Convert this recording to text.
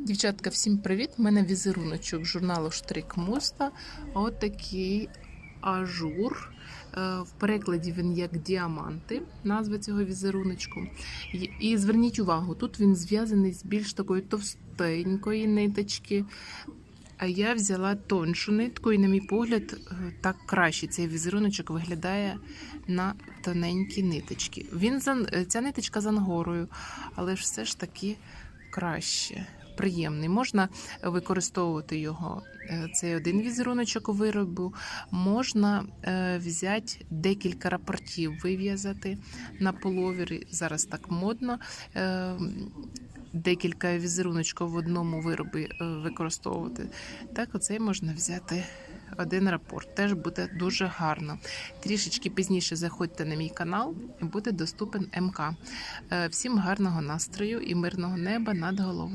Дівчатка, всім привіт! У мене візеруночок журналу Штрик Муста. От такий ажур. Е, В перекладі він як діаманти, назва цього візеруночку. І- зверніть увагу, тут він зв'язаний з більш такої товстенької ниточки. А я взяла тоншу нитку, і, на мій погляд, е, так краще цей візеруночок виглядає на тоненькі ниточки. Він ця ниточка з ангорою, але ж все ж таки краще. Приємний. Можна використовувати його. е, Цей один візеруночок виробу. Можна е, взяти декілька рапортів, вив'язати на половері. Зараз так модно. Е, декілька візеруночків в одному виробі використовувати. Так, оцей можна взяти один рапорт. Теж буде дуже гарно. Трішечки пізніше заходьте на мій канал і буде доступен МК. Всім гарного настрою і мирного неба над головою.